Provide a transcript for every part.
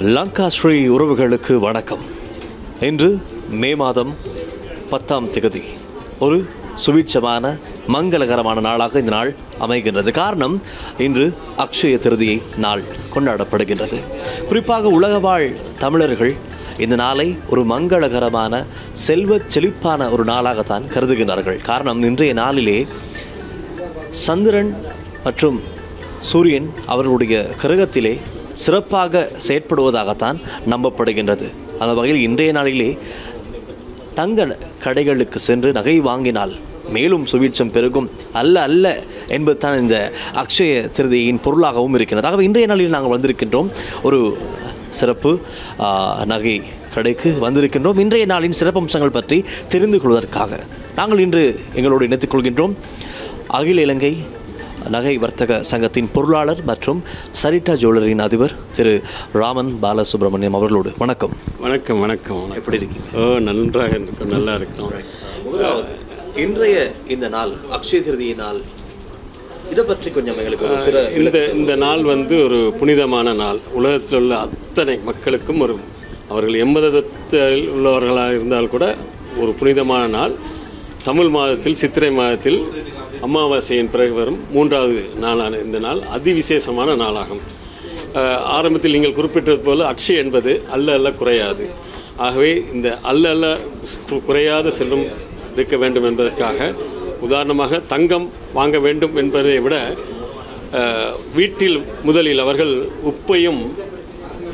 லங்கா ஸ்ரீ உறவுகளுக்கு வணக்கம். இன்று மே மாதம் பத்தாம் திகதி. ஒரு சுபிட்சமான மங்களகரமான நாளாக இந்த நாள் அமைகின்றது. காரணம் இன்று அக்ஷய திருதியை நாள் கொண்டாடப்படுகின்றது. குறிப்பாக உலக வாழ் தமிழர்கள் இந்த நாளை ஒரு மங்களகரமான செல்வச் செழிப்பான ஒரு நாளாகத்தான் கருதுகின்றார்கள். காரணம் இன்றைய நாளிலே சந்திரன் மற்றும் சூரியன் அவர்களுடைய கிரகத்திலே சிறப்பாக செயற்படுவதாகத்தான் நம்பப்படுகின்றது. அந்த வகையில் இன்றைய நாளிலே தங்க கடைகளுக்கு சென்று நகை வாங்கினால் மேலும் சுவீட்சம் பெருகும். அல்ல அல்ல என்பது தான் இந்த அக்ஷய திருதியின் பொருளாகவும் இருக்கின்றது. ஆகவே இன்றைய நாளில் நாங்கள் வந்திருக்கின்றோம். ஒரு சிறப்பு நகை கடைக்கு வந்திருக்கின்றோம். இன்றைய நாளின் சிறப்பம்சங்கள் பற்றி தெரிந்து கொள்வதற்காக நாங்கள் இன்று எங்களோடு இணைத்துக் கொள்கின்றோம். அகில இலங்கை நகை வர்த்தக சங்கத்தின் பொருளாளர் மற்றும் சரிட்டா ஜுவல்லரியின் அதிபர் திரு ராமன் பாலசுப்ரமணியம் அவர்களோடு. வணக்கம். வணக்கம் வணக்கம் எப்படி இருக்கீங்க? ஓ நன்றாக இருக்கும் நல்லா இருக்கும். முதலாவது இன்றைய இந்த நாள் அக்ஷய திருதியை நாள் இதை பற்றி கொஞ்சம் எங்களுக்கு இந்த இந்த நாள் வந்து ஒரு புனிதமான நாள். உலகத்தில் உள்ள அத்தனை மக்களுக்கும் ஒரு அவர்கள் எம்மதத்தில் உள்ளவர்களாக இருந்தால் கூட ஒரு புனிதமான நாள். தமிழ் மாதத்தில் சித்திரை மாதத்தில் அமாவாசையின் பிறகு வரும் மூன்றாவது நாளான இந்த நாள் அதிவிசேஷமான நாளாகும். ஆரம்பத்தில் நீங்கள் குறிப்பிட்டது போல அக்ஷய் என்பது அல்ல அல்ல குறையாது. ஆகவே இந்த அல்ல அல்ல குறையாத செல்வம் இருக்க வேண்டும் என்பதற்காக உதாரணமாக தங்கம் வாங்க வேண்டும் என்பதை விட வீட்டில் முதலில் அவர்கள் உப்பையும்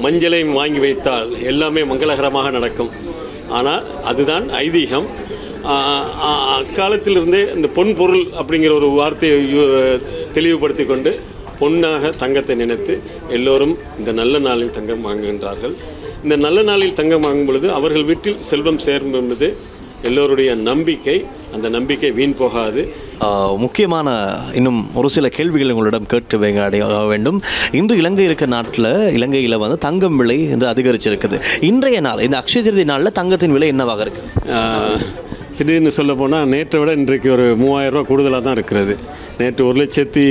மஞ்சளையும் வாங்கி வைத்தால் எல்லாமே மங்களகரமாக நடக்கும். ஆனால் அதுதான் ஐதீகம். அக்காலத்திலிருந்தே இந்த பொன் பொருள் அப்படிங்கிற ஒரு வார்த்தையை தெளிவுபடுத்தி கொண்டு பொன்னாக தங்கத்தை நினைத்து எல்லோரும் இந்த நல்ல நாளில் தங்கம் வாங்குகின்றார்கள். இந்த நல்ல நாளில் தங்கம் வாங்கும் பொழுது அவர்கள் வீட்டில் செல்வம் சேரும் என்பது எல்லோருடைய நம்பிக்கை. அந்த நம்பிக்கை வீண் போகாது. முக்கியமான இன்னும் ஒரு சில கேள்விகள் உங்களிடம் கேட்டு வைங்க வேண்டும். இன்று இலங்கை இருக்க நாட்டில் இலங்கையில் வந்து தங்கம் விலை என்று அதிகரிச்சிருக்குது. இன்றைய நாள் இந்த அக்ஷய திருதி நாளில் தங்கத்தின் விலை என்னவாக இருக்கு? ஆஹ், திடீர்னு சொல்ல போனால் நேற்றை விட இன்றைக்கு ஒரு மூவாயிரரூவா கூடுதலாக தான் இருக்கிறது. நேற்று ஒரு லட்சத்தி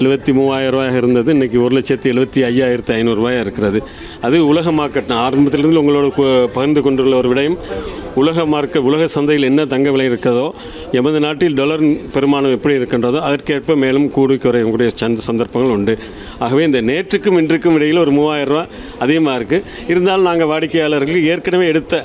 எழுபத்தி மூவாயிரம் ரூபாயாக இருந்தது இன்றைக்கி ஒரு லட்சத்தி எழுபத்தி ஐயாயிரத்தி ஐநூறுரூவாயாக இருக்கிறது. அது உலக மார்க்கெட் நான் ஆரம்பத்திலிருந்து உங்களோட பகிர்ந்து கொண்டுள்ள ஒரு விடயம். உலக மார்க்கெட் உலக சந்தையில் என்ன தங்க விலை இருக்கிறதோ எமது நாட்டில் டாலர் பெருமானம் எப்படி இருக்கின்றதோ அதற்கேற்ப மேலும் கூடி குறையக்கூடிய சந்த சந்தர்ப்பங்கள் உண்டு. ஆகவே இந்த நேற்றுக்கும் இன்றுக்கும் இடையில் ஒரு மூவாயிரம் ரூபாய் அதிகமாக இருக்குது இருந்தாலும் நாங்கள் வாடிக்கையாளர்களுக்கு ஏற்கனவே எடுத்த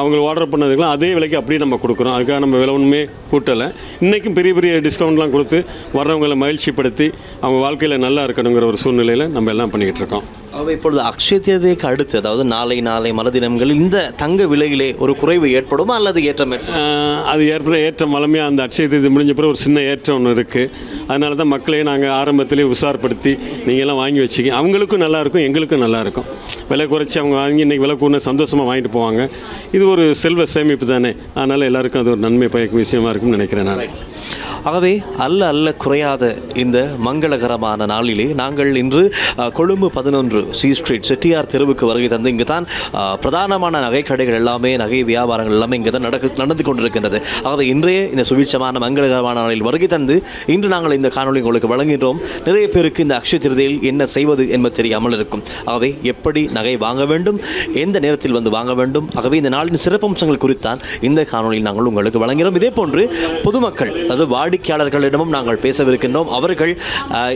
அவங்க ஆர்டர் பண்ணதுக்கெல்லாம் அதே விலைக்கு அப்படியே நம்ம கொடுக்குறோம். அதுக்காக நம்ம விலை ஒன்றுமே கூட்டலை. இன்றைக்கும் பெரிய பெரிய டிஸ்கவுண்ட்லாம் கொடுத்து வர்றவங்களை மகிழ்ச்சிப்படுத்தி அவங்க வாழ்க்கையில் நல்லா இருக்கணுங்கிற ஒரு சூழ்நிலையில் நம்ம எல்லாம் பண்ணிக்கிட்டு இருக்கோம். ஆகவே இப்பொழுது அக்ஷய திருதிக்கு அடுத்து அதாவது நாளை நாளை மறுதினங்களில் இந்த தங்க விலையிலே ஒரு குறைவு ஏற்படுமா அல்லது ஏற்றம் அது ஏற்பட ஏற்றம் வளமையாக அந்த அட்சய தேதி முடிஞ்ச பிறகு ஒரு சின்ன ஏற்றம் ஒன்று இருக்குது அதனால தான் மக்களையும் நாங்கள் ஆரம்பத்திலே உஷார்படுத்தி நீங்கள் எல்லாம் வாங்கி வச்சுக்க அவங்களுக்கும் நல்லா இருக்கும் எங்களுக்கும் நல்லா இருக்கும். விலை குறைச்சி அவங்க வாங்கி இன்றைக்கி விலை கூட சந்தோஷமாக வாங்கிட்டு போவாங்க. இது ஒரு செல்வ சேமிப்பு தானே. அதனால் எல்லாருக்கும் அது ஒரு நன்மை பயக்கும் விஷயமா இருக்கும்னு நினைக்கிறேன் நான். ஆகவே அல்ல அல்ல குறையாத இந்த மங்களகரமான நாளிலே நாங்கள் இன்று கொழும்பு பதினொன்று சி ஸ்ட்ரீட் செட்டியார் தெருவுக்கு வருகை தந்து இங்கு தான் பிரதானமான நகைக்கடைகள் எல்லாமே நகை வியாபாரங்கள் எல்லாமே இங்கே தான் நடக்கு நடந்து கொண்டிருக்கின்றது. ஆகவே இன்றைய இந்த சுபிட்சமான மங்களகரமான நாளில் வருகை தந்து இன்று நாங்கள் இந்த காணொளி உங்களுக்கு வழங்குகின்றோம். நிறைய பேருக்கு இந்த அக்ஷய திருதியில் என்ன செய்வது என்பது தெரியாமல் இருக்கும். ஆகவே எப்படி நகை வாங்க வேண்டும் எந்த நேரத்தில் வந்து வாங்க வேண்டும் ஆகவே இந்த நாளின் சிறப்பம்சங்கள் குறித்தான் இந்த காணொளியில் நாங்கள் உங்களுக்கு வழங்குகிறோம். இதே போன்று பொதுமக்கள் அதாவது வாடிக்கையாளர்களிடமும் நாங்கள் பேசவிருக்கின்றோம். அவர்கள்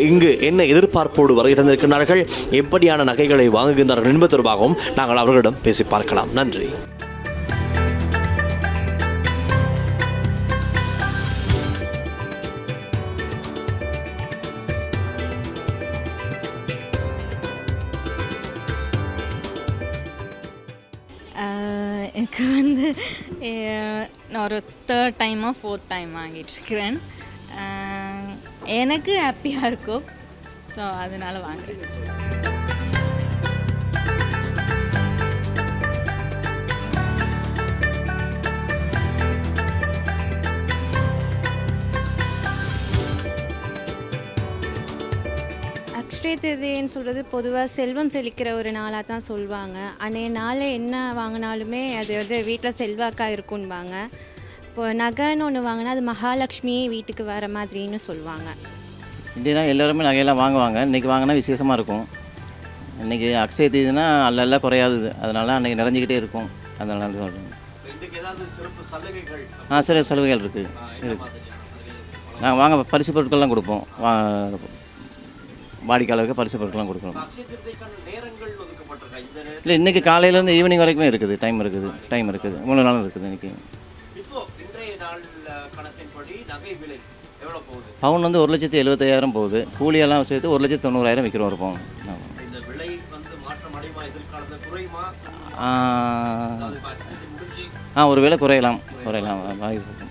இங்கு என்ன எதிர்பார்ப்போடு வருகை தந்திருக்கிறார்கள் எப்படியான நகைகளை வாங்குகின்றார்கள் என்பது தொடர்பாகவும் நாங்கள் அவர்களிடம் பேசி பார்க்கலாம். நன்றி. எனக்கு வந்து நான் ஒரு தேர்ட் டைமாக ஃபோர்த் டைம் வாங்கிட்டுருக்கிறேன். எனக்கு ஹாப்பியாக இருக்கும். ஸோ அதனால் வாங்குறேன். திருதின்னு சொல்கிறது பொதுவாக செல்வம் செழிக்கிற ஒரு நாளாக தான் சொல்லுவாங்க அன்றைய நாள் என்ன வாங்கினாலுமே அது வந்து வீட்டில் செல்வாக்காக இருக்கும்பாங்க. இப்போ நகைன்னு ஒன்று வாங்கினா அது மகாலட்சுமி வீட்டுக்கு வர மாதிரின்னு சொல்லுவாங்க இப்படின்னா எல்லோருமே நகையெல்லாம் வாங்குவாங்க. இன்றைக்கி வாங்கினா விசேஷமாக இருக்கும். இன்றைக்கி அக்ஷய தீதினா அல்ல குறையாதது. அதனால அன்றைக்கி நிறைஞ்சிக்கிட்டே இருக்கும். அதனால சொல்கிறேன் ஆ சில சலுகைகள் இருக்குது இருக்கு. நாங்கள் வாங்க பரிசு பொருட்கள்லாம் கொடுப்போம். வா வாடிக்கையாளருக்கு பரிசு பொருட்கள்லாம் நேரம் இல்லை இன்றைக்கி காலையிலேருந்து ஈவினிங் வரைக்குமே இருக்குது. டைம் இருக்குது. டைம் இருக்குது. மூணு நாளும் இருக்குது இன்றைக்கி பவுன் வந்து ஒரு லட்சத்தி எழுபத்தையாயிரம் போகுது. கூலியெல்லாம் சேர்த்து ஒரு லட்சத்தி தொண்ணூறாயிரம் விற்கிறோம் ஒரு பவுன் ஆ, ஒரு வேளை குறையலாம். குறையலாம். வாய்ப்பு.